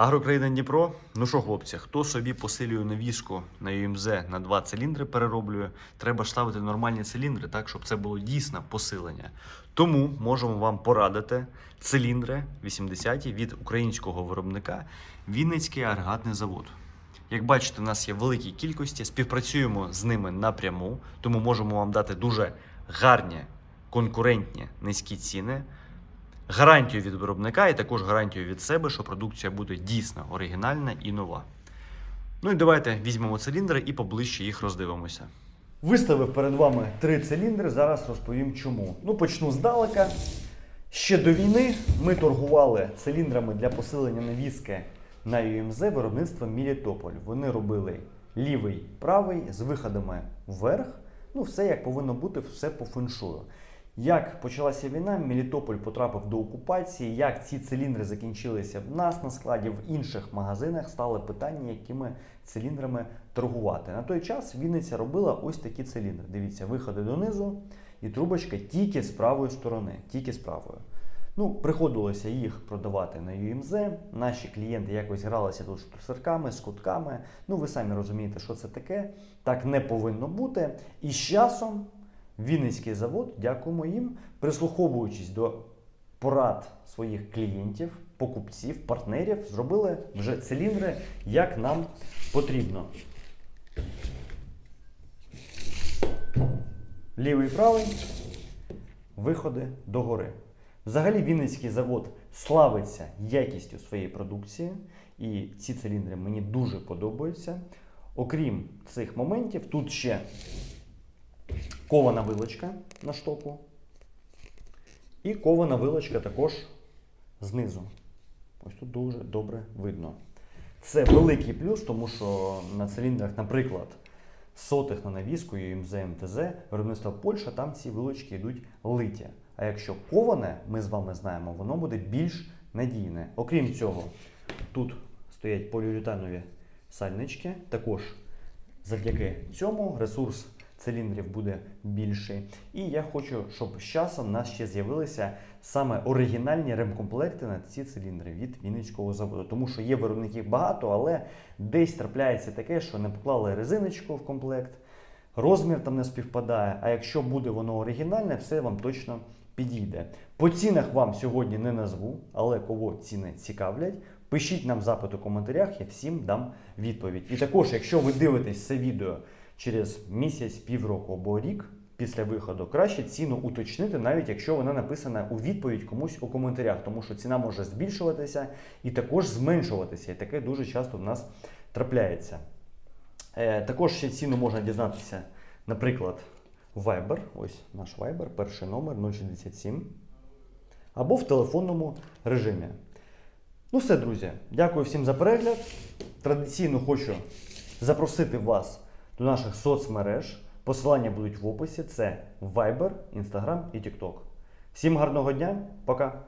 Агрокраїна Дніпро. Ну що, хлопці, хто собі посилює навіску на ЮМЗ на два циліндри перероблює, треба ж ставити нормальні циліндри, так, щоб це було дійсно посилення. Тому можемо вам порадити циліндри 80 від українського виробника Вінницький агрегатний завод. Як бачите, у нас є великі кількості, співпрацюємо з ними напряму, тому можемо вам дати дуже гарні, конкурентні низькі ціни гарантію від виробника і також гарантію від себе, що продукція буде дійсно оригінальна і нова. Ну і давайте візьмемо циліндри і поближче їх роздивимося. Виставив перед вами три циліндри. Зараз розповім чому. Ну, почну здалека. Ще до війни ми торгували циліндрами для посилення навіски на ЮМЗ виробництва Мілітополь. Вони робили лівий, правий з виходами вверх. Ну, все як повинно бути, все по феншую. Як почалася війна, Мелітополь потрапив до окупації. Як ці циліндри закінчилися в нас на складі, в інших магазинах стали питання, якими циліндрами торгувати. На той час Вінниця робила ось такі циліндри. Дивіться, виходи донизу і трубочка тільки з правої сторони. Тільки з правої. Ну, приходилося їх продавати на ЮМЗ. Наші клієнти якось гралися тут з з кутками. Ну, ви самі розумієте, що це таке. Так не повинно бути. І з часом Вінницький завод, дякуємо їм, прислуховуючись до порад своїх клієнтів, покупців, партнерів, зробили вже циліндри, як нам потрібно. Лівий правий, виходи догори. Взагалі Вінницький завод славиться якістю своєї продукції, і ці циліндри мені дуже подобаються. Окрім цих моментів, тут ще кована вилочка на штоку. І кована вилочка також знизу. Ось тут дуже добре видно. Це великий плюс, тому що на циліндрах, наприклад, сотих на навіску і МЗ МТЗ, виробництва Польща, там ці вилочки йдуть литі. А якщо коване, ми з вами знаємо, воно буде більш надійне. Окрім цього, тут стоять поліуретанові сальнички. Також завдяки цьому ресурс циліндрів буде більший. І я хочу, щоб з часом в нас ще з'явилися саме оригінальні ремкомплекти на ці циліндри від Вінницького заводу. Тому що є виробників багато, але десь трапляється таке, що не поклали резиночку в комплект, розмір там не співпадає. А якщо буде воно оригінальне, все вам точно підійде. По цінах вам сьогодні не назву, але кого ціни цікавлять. Пишіть нам запит у коментарях, я всім дам відповідь. І також, якщо ви дивитесь це відео через місяць, півроку або рік після виходу, краще ціну уточнити, навіть якщо вона написана у відповідь комусь у коментарях, тому що ціна може збільшуватися і також зменшуватися. І таке дуже часто в нас трапляється. Е, також ще ціну можна дізнатися, наприклад, Viber. Ось наш Viber, перший номер 067. Або в телефонному режимі. Ну все, друзі, дякую всім за перегляд. Традиційно хочу запросити вас до наших соцмереж. Посилання будуть в описі. Це Viber, Instagram і TikTok. Всім гарного дня, пока!